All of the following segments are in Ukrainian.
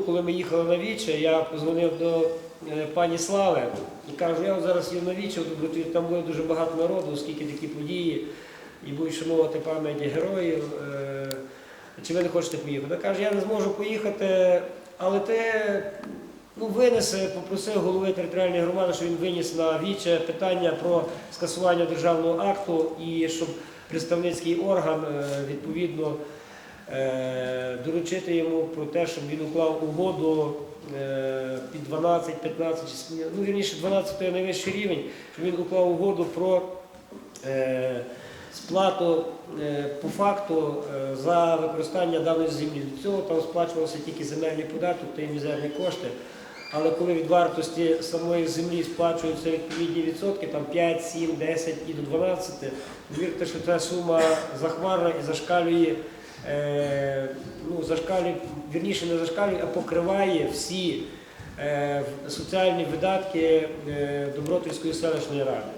Коли ми їхали на Віче, я позвонив до е, пані Слави і кажу, я зараз їду на Віче, там буде дуже багато народу, оскільки такі події, і будуть шанувати пам'ять героїв. Е, Чи ви не хочете поїхати? Вона каже, я не зможу поїхати, але ти ну, винеси, попросив голови територіальної громади, щоб він виніс на Віче питання про скасування державного акту і щоб представницький орган е, відповідно доручити йому про те, щоб він уклав угоду е, під 12, 15, чи, ну вірніше 12 це найвищий рівень, щоб він уклав угоду про е, сплату е, по факту е, за використання даної землі. До цього там сплачувався тільки земельний податок та й мізерні кошти. Але коли від вартості самої землі сплачуються відповідні відсотки, там 5, 7, 10 і до 12, повірте, що ця сума захмарна і зашкалює, е, ну, зашкалює, вірніше не зашкалює, а покриває всі е, соціальні видатки е, Добротівської селищної ради.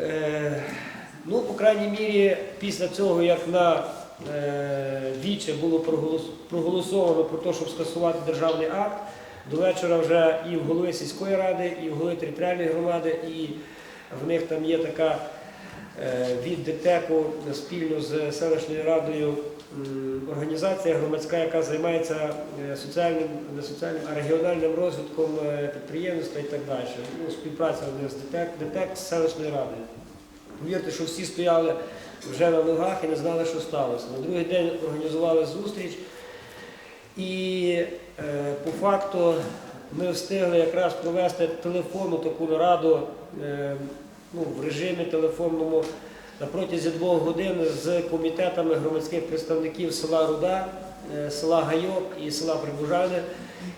Е, ну, по крайній мірі, після цього, як на е, Віче було проголосовано про те, щоб скасувати державний акт, до вечора вже і в голови сільської ради, і в голови територіальної громади, і в них там є така е, від ДТЕКу спільно з селищною радою організація громадська, яка займається е, соціальним, не соціальним, а регіональним розвитком е, підприємництва і так далі. Ну, співпраця з ДТЕК, ДТЕК з селищною радою. Повірте, що всі стояли вже на ногах і не знали, що сталося. На другий день організували зустріч, і е, по факту ми встигли якраз провести телефонну таку нараду е, ну, в режимі телефонному на протязі двох годин з комітетами громадських представників села Руда, е, села Гайок і села Прибужани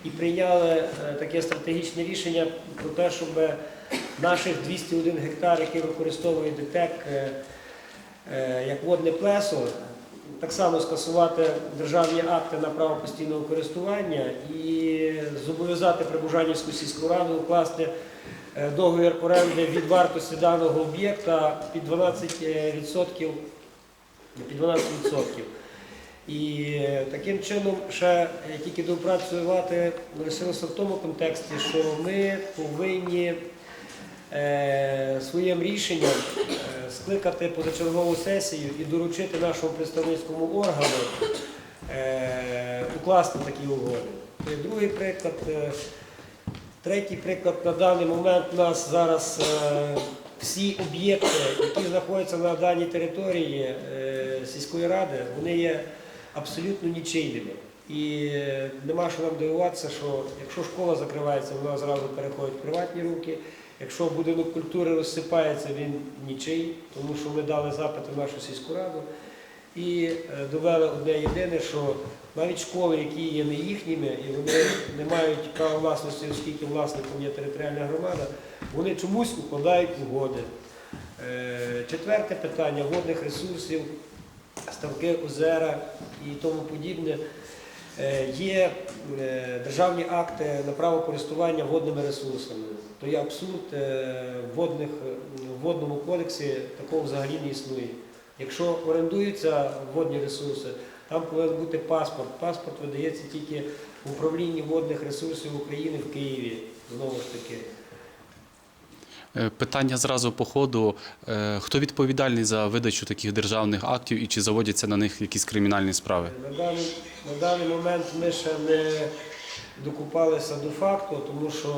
і прийняли е, таке стратегічне рішення про те, щоб наших 201 гектар, які використовує ДТЕК е, як водне плесо, так само скасувати державні акти на право постійного користування і зобов'язати Прибужанівську сільську раду укласти договір оренди від вартості даного об'єкта під 12%. Під 12%. І е, таким чином ще е, тільки допрацювати лишилося в тому контексті, що ми повинні е, своїм рішенням е, скликати позачергову сесію і доручити нашому представницькому органу е, укласти такі угоди. Другий приклад. Третій приклад на даний момент у нас зараз е, всі об'єкти, які знаходяться на даній території е, сільської ради, вони є абсолютно нічийними. І е, нема що нам дивуватися, що якщо школа закривається, вона зразу переходить в приватні руки. Якщо будинок культури розсипається, він нічий, тому що ми дали запит в нашу сільську раду і е, довели одне єдине, що навіть школи, які є не їхніми, і вони не мають права власності, оскільки власником є територіальна громада, вони чомусь укладають угоди. Е, Четверте питання водних ресурсів, ставки озера і тому подібне. Е, Є державні акти на право користування водними ресурсами. То є абсурд в водному кодексі такого взагалі не існує. Якщо орендуються водні ресурси, там повинен бути паспорт. Паспорт видається тільки в управлінні водних ресурсів України в Києві. Знову ж таки. Е, Питання зразу по ходу. Е, Хто відповідальний за видачу таких державних актів і чи заводяться на них якісь кримінальні справи? На даний, на даний момент ми ще не докупалися до факту, тому що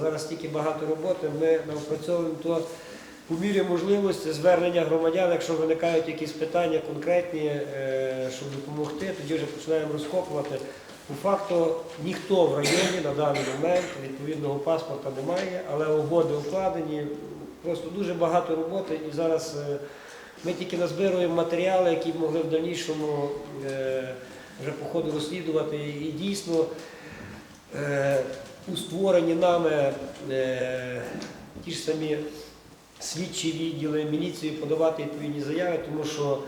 зараз тільки багато роботи. Ми напрацьовуємо то по мірі можливості звернення громадян, якщо виникають якісь питання конкретні, е, щоб допомогти, тоді вже починаємо розкопувати. По факту ніхто в районі на даний момент відповідного паспорта немає, але угоди укладені. Просто дуже багато роботи і зараз е, ми тільки назбируємо матеріали, які б могли в дальнішому е, вже по ходу розслідувати. І дійсно у створенні нами ті ж самі слідчі відділи, міліції подавати відповідні заяви, тому що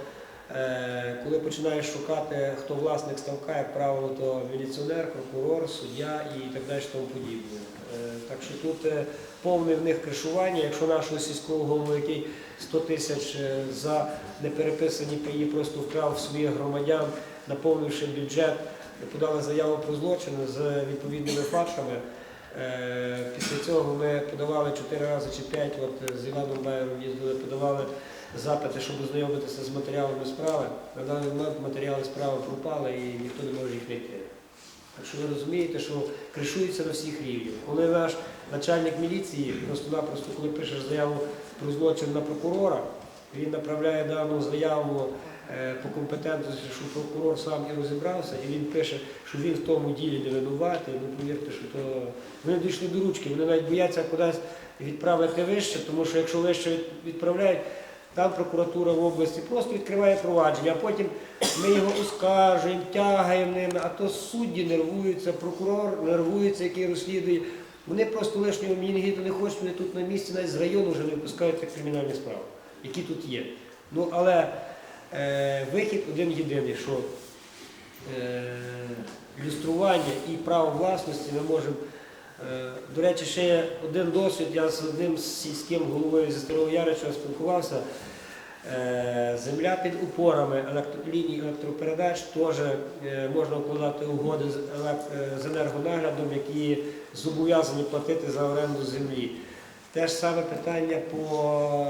е, коли починаєш шукати, хто власник ставка, як правило, то міліціонер, прокурор, суддя і так далі тому подібне. Е, так що тут е, повне в них кришування, якщо нашого сільського голову, який 100 тисяч е, за непереписані паї просто вкрав своїх громадян, наповнивши бюджет подали заяву про злочин з відповідними фактами. Е, Після цього ми подавали чотири рази чи п'ять, от з Іваном Байером їздили, подавали запити, щоб ознайомитися з матеріалами справи. На даний момент матеріали справи пропали і ніхто не може їх знайти. Так що ви розумієте, що кришується на всіх рівнях. Коли наш начальник міліції просто-напросто, коли пишеш заяву про злочин на прокурора, він направляє дану заяву е, по компетентності, що прокурор сам і розібрався, і він пише, що він в тому ділі не винуватий. Ну повірте, що то вони дійшли до ручки, вони навіть бояться кудись відправити вище, тому що якщо вище відправляють, там прокуратура в області просто відкриває провадження, а потім ми його оскаржуємо, тягаємо ними, а то судді нервуються, прокурор нервується, який розслідує. Вони просто лишнього мінігіту не хочуть, вони тут на місці, навіть з району вже не випускають кримінальні справи, які тут є. Ну, але е, вихід один єдиний, що е, люстрування і право власності ми можемо. Е, До речі, ще один досвід. Я з одним сільським головою зі Старого Ярича спілкувався. Е, Земля під упорами електро- ліній електропередач теж е, можна укладати угоди з елек- е, з енергонаглядом, які зобов'язані платити за оренду землі. Те ж саме питання по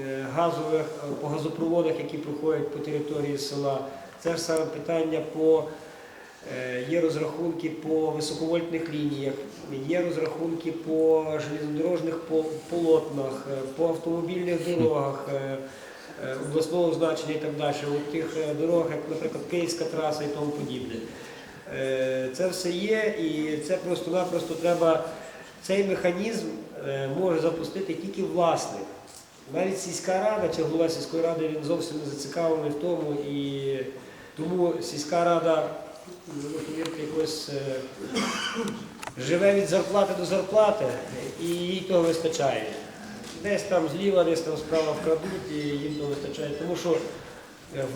е, газових, по газопроводах, які проходять по території села. Це ж саме питання по Е, Є розрахунки по високовольтних лініях, є розрахунки по железнодорожних полотнах, е, по автомобільних дорогах обласного значення і так далі. У тих дорогах, як, наприклад, Київська траса і тому подібне. Це все є, і це просто-напросто треба. Цей механізм може запустити тільки власник. Навіть сільська рада чи голова сільської ради він зовсім не зацікавлений в тому, і тому сільська рада, якось е, живе від зарплати до зарплати, і їй того вистачає. Десь там зліва, десь там справа вкрадуть, і їм того вистачає. Тому що е,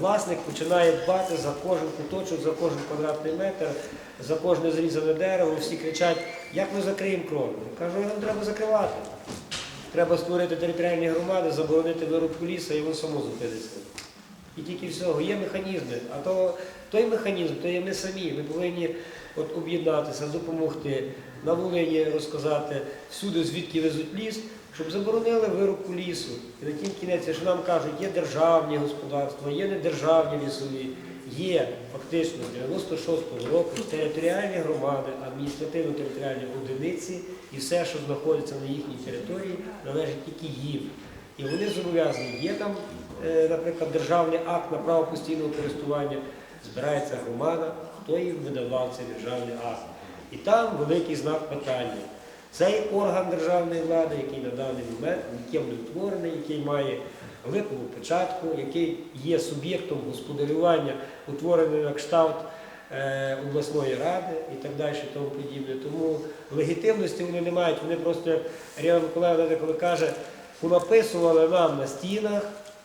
власник починає дбати за кожен куточок, за кожен квадратний метр, за кожне зрізане дерево. Всі кричать, як ми закриємо кров. Кажу, нам треба закривати. Треба створити територіальні громади, заборонити вирубку лісу, і воно само зупиниться. І тільки всього. Є механізми. А то той механізм, то є ми самі. Ми повинні от, об'єднатися, допомогти, на Волині розказати всюди, звідки везуть ліс, щоб заборонили вирубку лісу. І на тім кінець, що нам кажуть, є державні господарства, є недержавні лісові. Є фактично з 96-го року територіальні громади, адміністративно-територіальні одиниці і все, що знаходиться на їхній території, належить тільки їм. І вони зобов'язані. Є там, е, наприклад, державний акт на право постійного користування, збирається громада, хто їм видавав цей державний акт. І там великий знак питання. Цей орган державної влади, який на даний момент ніким не утворений, який має липову початку, який є суб'єктом господарювання, утворений на кшталт е, обласної ради і так далі, тому подібне. Тому легітимності вони не мають. Вони просто, як Ріана Миколаївна деколи каже, понаписували нам на стінах,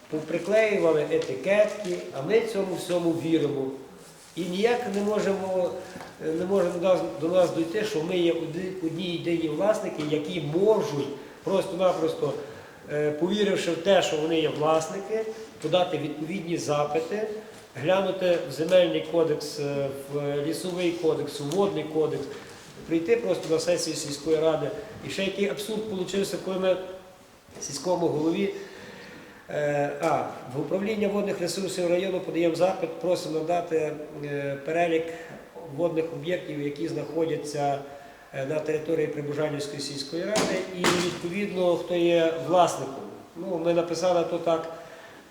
поприклеювали етикетки, а ми цьому всьому віримо. І ніяк не можемо, не може до нас, до нас дійти, що ми є одні- єдині власники, які можуть просто-напросто, е, повіривши в те, що вони є власники, подати відповідні запити, глянути в земельний кодекс, е, в лісовий кодекс, в водний кодекс, прийти просто на сесію сільської ради. І ще який абсурд вийшов, коли ми сільському голові Е, А. В управління водних ресурсів району подаємо запит, просимо надати е, перелік водних об'єктів, які знаходяться е, на території Прибужанівської сільської ради, і відповідно хто є власником. Ну, ми написали то так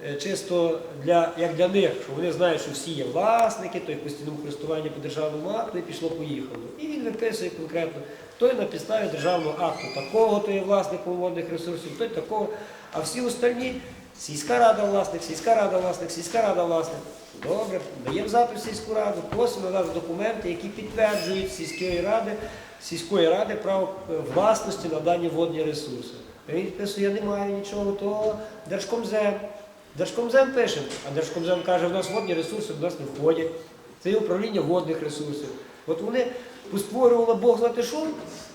е, чисто для, як для них, що вони знають, що всі є власники, той в постійному користуванні по державному акту і пішло-поїхало. І він виписує конкретно, той на підставі державного акту такого, то є власником водних ресурсів, той такого, а всі остальні сільська рада власник, сільська рада власник, сільська рада власник. Добре, даємо запит сільську раду, просимо надати документи, які підтверджують сільської ради, сільської ради право е, власності на дані водні ресурси. Він підписує, я не маю нічого, то Держкомзем. Держкомзем пише, а Держкомзем каже, в нас водні ресурси в нас не входять. Це є управління водних ресурсів. От вони постворювали Бог знати що,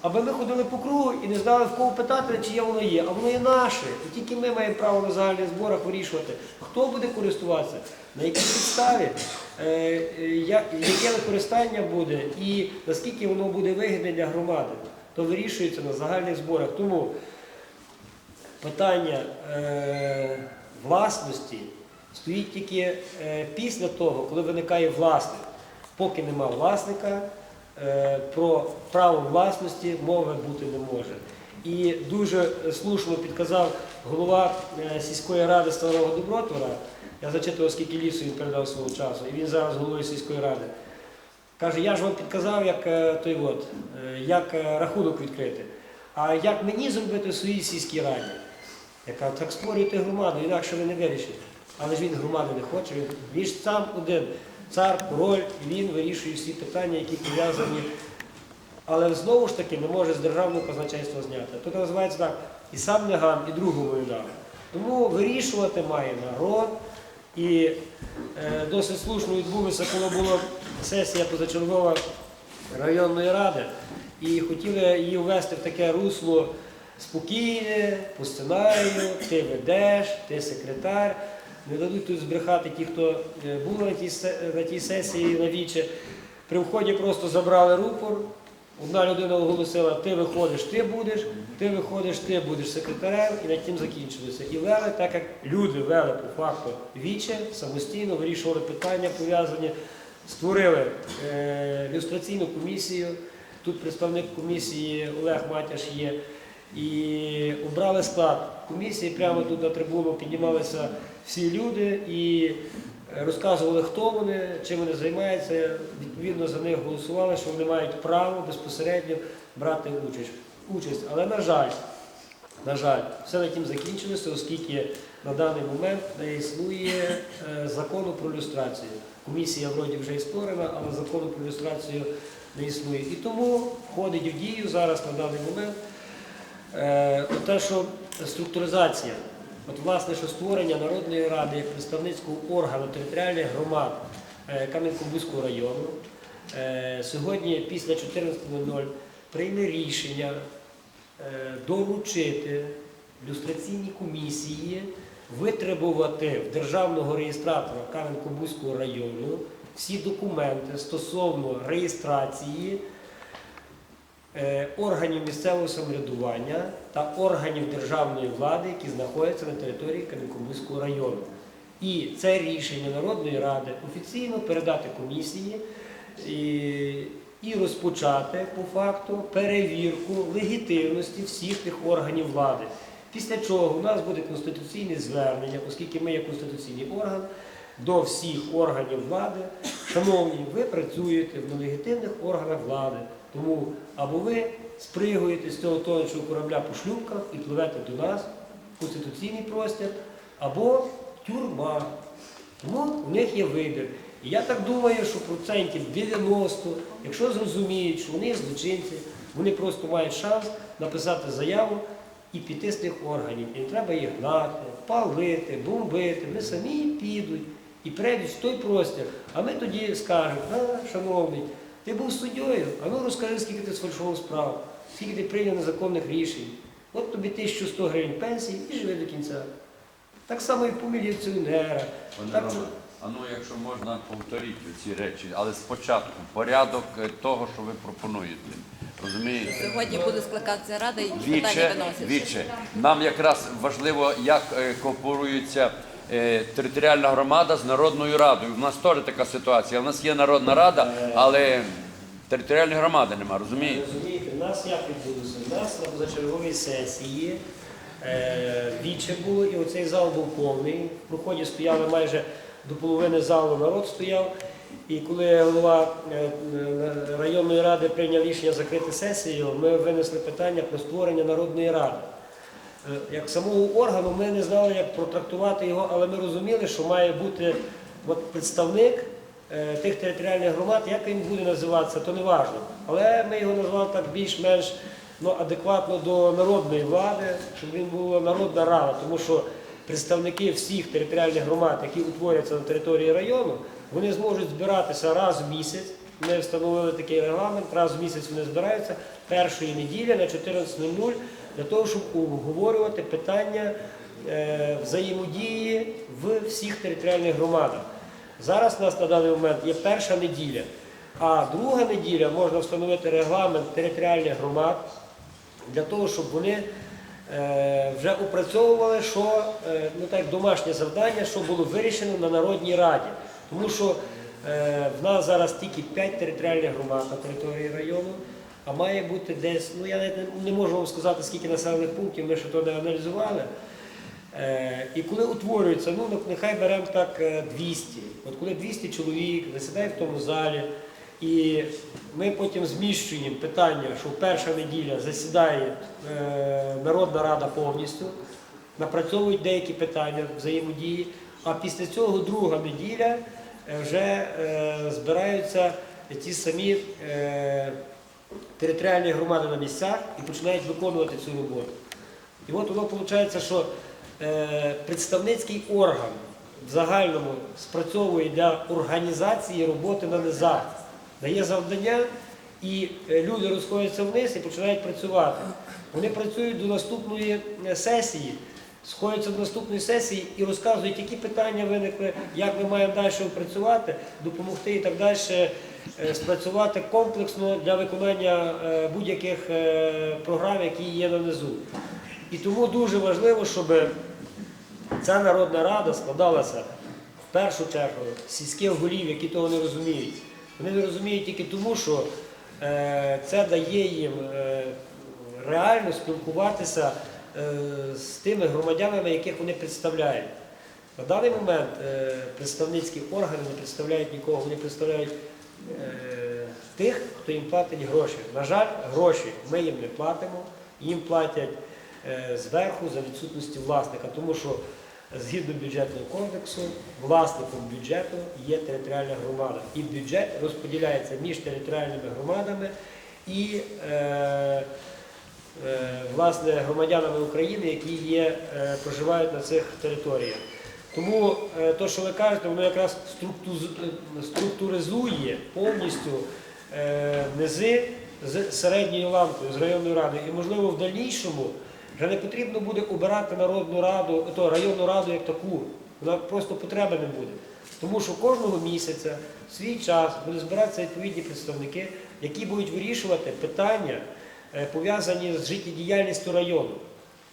аби ми ходили по кругу і не знали, в кого питати, чи є воно є. А воно є наше. І тільки ми маємо право на загальних зборах вирішувати, хто буде користуватися, на якій підставі. е, е, як- яке використання буде і наскільки воно буде вигідне для громади, то вирішується на загальних зборах. Тому питання е, власності стоїть тільки після того, коли виникає власник. Поки нема власника, про право власності мови бути не може. І дуже слушно підказав голова сільської ради Старого Добротвора. Я зачитував, скільки лісу він передав свого часу, і він зараз головою сільської ради. Каже, я ж вам підказав, як, е, той от, е, як е, рахунок відкрити. А як мені зробити в своїй сільській раді? Я кажу, так створюйте громаду, інакше ви не вирішите. Але ж він громади не хоче, він, він ж сам один цар, король, і він вирішує всі питання, які пов'язані. Але знову ж таки не може з державного казначейства зняти. Тут називається так, і сам не гам, і другому не дам. Тому вирішувати має народ. І е, досить слушно відбулося, коли була сесія позачергова районної ради, і хотіли її ввести в таке русло спокійне, по сценарію, ти ведеш, ти секретар. Не дадуть тут збрехати ті, хто е, були на тій, на тій сесії на віче. При вході просто забрали рупор. Одна людина оголосила, ти виходиш, ти будеш, ти виходиш, ти будеш секретарем, і на тім закінчилося. І вели, так як люди вели по факту віче, самостійно вирішували питання пов'язані, створили е, комісію. Тут представник комісії Олег Матяш є. І обрали склад комісії. Прямо тут на трибуну піднімалися всі люди і розказували, хто вони, чим вони займаються. Відповідно за них голосували, що вони мають право безпосередньо брати участь. Але на жаль, на жаль, все на тім закінчилося, оскільки на даний момент не існує е, закону про люстрацію. Комісія вроді вже і створена, але закону про люстрацію не існує. І тому входить в дію зараз на даний момент е, те, що структуризація. От, власне, що створення Народної ради як представницького органу територіальних громад е, Кам'янко-Бузького району е, сьогодні після 14.00 прийме рішення е, доручити люстраційній комісії витребувати в державного реєстратора Кам'янко-Бузького району всі документи стосовно реєстрації органів місцевого самоврядування та органів державної влади, які знаходяться на території Кам'янко-Бузького району. І це рішення Народної ради офіційно передати комісії і, і розпочати по факту перевірку легітимності всіх тих органів влади. Після чого у нас буде конституційне звернення, оскільки ми є конституційний орган, до всіх органів влади. Шановні, ви працюєте в нелегітимних органах влади. Тому або ви спригуєте з цього тонучого корабля по шлюпках і пливете до нас в конституційний простір, або тюрма. Тому у них є вибір. І я так думаю, що процентів 90, якщо зрозуміють, що вони злочинці, вони просто мають шанс написати заяву і піти з тих органів. І треба їх гнати, палити, бомбити. Вони самі підуть і прийдуть в той простір. А ми тоді скажемо, а, шановний, ти був суддєю, а ну розкажи, скільки ти сфальшував справ, скільки ти прийняв незаконних рішень. От тобі 1100 гривень пенсії і живи до кінця. Так само і по міліціонера. Так, а ну якщо можна повторіть ці речі, але спочатку порядок е, того, що ви пропонуєте. Розумієте? Сьогодні буде скликатися рада і питання Віче, виносяться. віче. Нам якраз важливо, як е, кооперується е, територіальна громада з Народною радою. У нас теж така ситуація. У нас є Народна рада, але територіальної громади немає, розумієте? Розумієте, у нас як відбулося? У нас на позачерговій сесії е, віче було, і оцей зал був повний. В проході стояли майже до половини залу народ стояв. І коли голова е, е, районної ради прийняв рішення закрити сесію, ми винесли питання про створення народної ради. Е, Як самого органу ми не знали, як протрактувати його, але ми розуміли, що має бути от представник е, тих територіальних громад, як він буде називатися, то не важливо. Але ми його назвали так більш-менш ну, адекватно до народної влади, щоб він була народна рада, тому що представники всіх територіальних громад, які утворяться на території району, вони зможуть збиратися раз в місяць. Ми встановили такий регламент, раз в місяць вони збираються першої неділі на 14.00 для того, щоб обговорювати питання е, взаємодії в всіх територіальних громадах. Зараз у нас на даний момент є перша неділя, а друга неділя можна встановити регламент територіальних громад для того, щоб вони е, вже опрацьовували, що е, ну так домашнє завдання, що було вирішено на Народній Раді. Тому що в нас зараз тільки 5 територіальних громад на території району, а має бути десь, ну я навіть не, можу вам сказати, скільки населених пунктів, ми ще то не аналізували. Е, І коли утворюється, ну нехай беремо так е, 200. От коли 200 чоловік засідає в тому залі, і ми потім зміщуємо питання, що перша неділя засідає е, Народна Рада повністю, напрацьовують деякі питання взаємодії, а після цього друга неділя е, вже е, збираються ті самі е, територіальні громади на місцях і починають виконувати цю роботу. І от воно виходить, що е, представницький орган в загальному спрацьовує для організації роботи на низах, дає завдання, і е, люди розходяться вниз і починають працювати. Вони працюють до наступної е, сесії, сходяться до наступної сесії і розказують, які питання виникли, як ми маємо далі працювати, допомогти і так далі спрацювати комплексно для виконання е, будь-яких е, програм, які є на низу. І тому дуже важливо, щоб ця Народна Рада складалася в першу чергу з сільських голів, які того не розуміють. Вони не розуміють тільки тому, що е, це дає їм е, реально спілкуватися е, з тими громадянами, яких вони представляють. На даний момент е, представницькі органи не представляють нікого, вони представляють е, тих, хто їм платить гроші. На жаль, гроші ми їм не платимо, їм платять е, зверху за відсутності власника, тому що згідно бюджетного кодексу власником бюджету є територіальна громада. І бюджет розподіляється між територіальними громадами і е, е, власне громадянами України, які є, е, проживають на цих територіях. Тому те, що ви кажете, воно якраз е, структуризує повністю е, низи з середньою ланкою, з районною радою. І можливо в дальнішому вже не потрібно буде обирати народну раду, то районну раду як таку. Вона просто потреби не буде. Тому що кожного місяця в свій час будуть збиратися відповідні представники, які будуть вирішувати питання, е, пов'язані з життєдіяльністю району.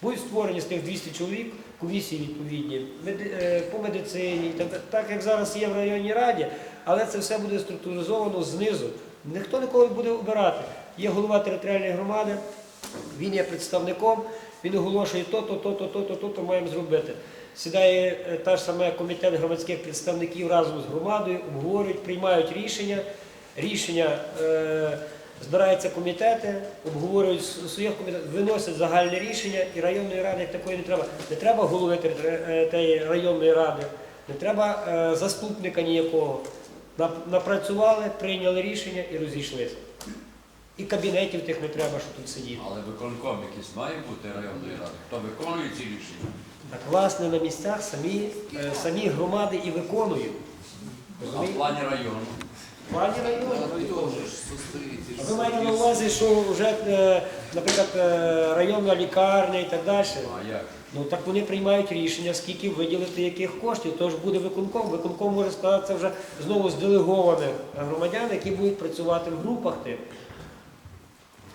Будуть створені з тих 200 чоловік комісії відповідні е, по медицині, так, як зараз є в районній раді, але це все буде структуризовано знизу. Ніхто нікого не буде обирати. Є голова територіальної громади, він є представником, він оголошує то, то, то, то, то, то, то, то маємо зробити. Сідає е, та ж саме комітет громадських представників разом з громадою, обговорюють, приймають рішення. Рішення е, збираються комітети, обговорюють с- своїх комітетів, виносять загальне рішення, і районної ради як такої не треба. Не треба голови е, тієї районної ради, не треба е, заступника ніякого. Напрацювали, прийняли рішення і розійшлися. І кабінетів тих не треба, що тут сидіти. Але виконком якийсь має бути районної ради. Хто виконує ці рішення? Так, власне, на місцях самі, е, самі громади і виконують. А в плані району. Плані району. Ви маєте на увазі, що вже, е, наприклад, е, районна лікарня і так далі. А як? Ну так вони приймають рішення, скільки виділити яких коштів, тож буде виконком. Виконком може складатися вже знову з делегованих громадян, які будуть працювати в групах тих.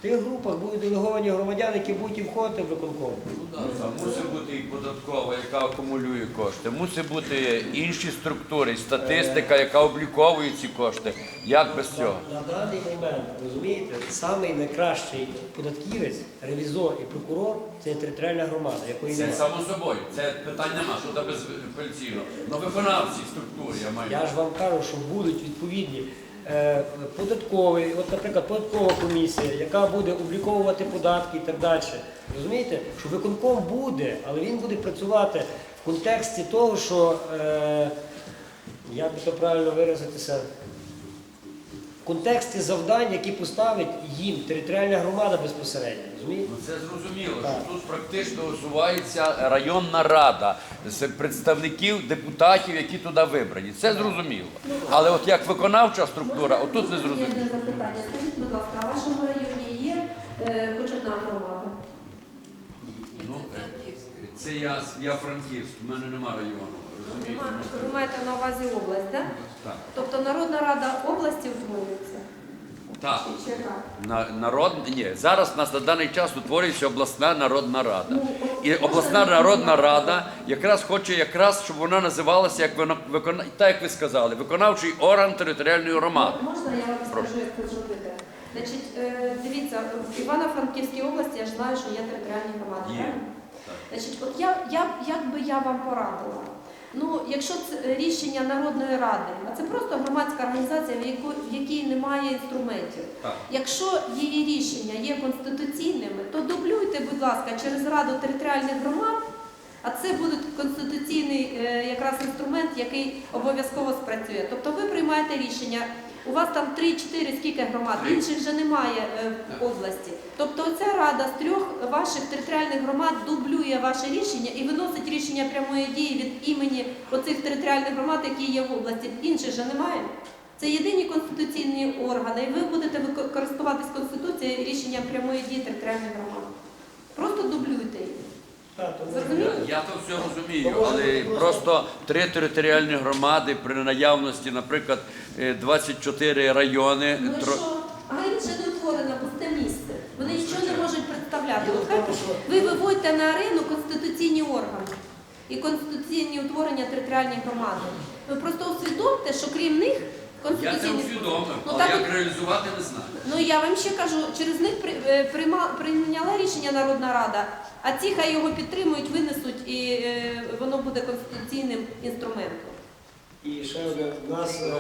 Тих групах будуть делеговані громадяни, які будуть і входити в виконком. Там мусить бути і податкова, яка акумулює кошти. Мусить бути інші структури, статистика, яка обліковує ці кошти. Як без цього? На даний момент, розумієте, самий найкращий податківець, ревізор і прокурор це територіальна громада, якої Це немає. само собою. Це питань нема, що це безапеляційно. Ну виконавці структури, я маю. Я ж вам кажу, що будуть відповідні е, податкові, от, наприклад, податкова комісія, яка буде обліковувати податки і так далі. Розумієте, що виконком буде, але він буде працювати в контексті того, що, е, як би то правильно виразитися, в контексті завдань, які поставить їм територіальна громада безпосередньо. Розумієте? Ну це зрозуміло, Так. що тут практично усувається районна рада з представників депутатів, які туди вибрані. Це зрозуміло. Але от як виконавча структура, отут не Є зрозуміло. одне запитання. Скажіть, будь ласка, а в вашому районі є е, хоч одна громада? Ну, е, це я, я Франківськ, в мене нема району. Ви маєте на увазі область, так? Так. Тобто Народна Рада області утворюється? Так. Чи чи? На, народ, ні, зараз у нас на даний час утворюється обласна народна рада. Ну, І обласна народна рада якраз хоче, якраз, щоб вона називалася, як вона викона, так як ви сказали, виконавчий орган територіальної громади. Можна я вам Прошу. скажу, як це зробити? Значить, е, дивіться, в Івано-Франківській області я ж знаю, що є територіальні громади. Є. правильно? Значить, от я, я, як би я вам порадила? Ну, якщо це рішення Народної ради, а це просто громадська організація, в, якій немає інструментів. Так. Якщо її рішення є конституційними, то дублюйте, будь ласка, через Раду територіальних громад, а це будуть конституційний е, якраз інструмент, який обов'язково спрацює. Тобто ви приймаєте рішення. У вас там 3-4 скільки громад, інших вже немає е, в області. Тобто ця рада з трьох ваших територіальних громад дублює ваше рішення і виносить рішення прямої дії від імені оцих територіальних громад, які є в області. Інших же немає. Це єдині конституційні органи, і ви будете користуватись конституцією рішенням прямої дії територіальних громад. Просто дублюйте їх. Я то все розумію, але просто три територіальні громади при наявності, наприклад, е, 24 райони. Ну і тро- що? А інше не утворено пусте місце. Вони нічого не можуть представляти. От хай ви виводьте на арену конституційні органи і конституційні утворення територіальних громад. Ви просто усвідомте, що крім них Я це конституційних усвідомив, Ну, але так як от- реалізувати не знаю. Ну я вам ще кажу, через них при- е, прийма, прийняла рішення Народна Рада, а ці хай його підтримують, винесуть і е, воно буде конституційним інструментом. І ще одне, в нас е,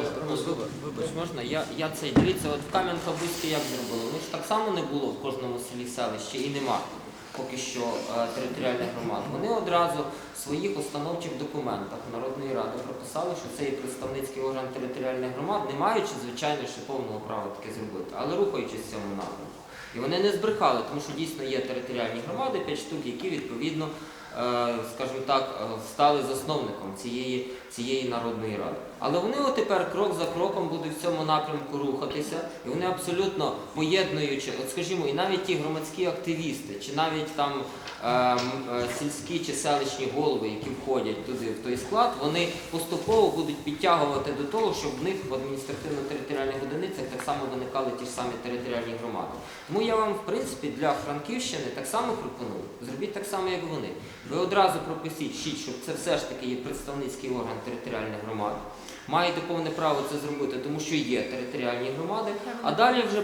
вибач, можна? Я, я цей дивіться, от в Кам'янка-Бузьке як зробили? Ну ж так само не було в кожному селі селищі і нема поки що е, територіальних громад. Вони одразу в своїх установчих документах Народної ради прописали, що це є представницький орган територіальних громад, не маючи, звичайно, ще повного права таке зробити, але рухаючись в цьому напрямку. І вони не збрехали, тому що дійсно є територіальні громади, 5 штук, які відповідно, е, скажімо так, е, стали засновником цієї, цієї народної ради. Але вони тепер крок за кроком будуть в цьому напрямку рухатися, і вони абсолютно поєднуючи, от скажімо, і навіть ті громадські активісти, чи навіть там е, е, сільські чи селищні голови, які входять туди в той склад, вони поступово будуть підтягувати до того, щоб в них в адміністративно-територіальних одиницях так само виникали ті ж самі територіальні громади. Тому я вам, в принципі, для Франківщини так само пропоную. Зробіть так само, як вони. Ви одразу прописіть, щоб це все ж таки є представницький орган територіальних громад. Маєте повне право це зробити, тому що є територіальні громади, а далі вже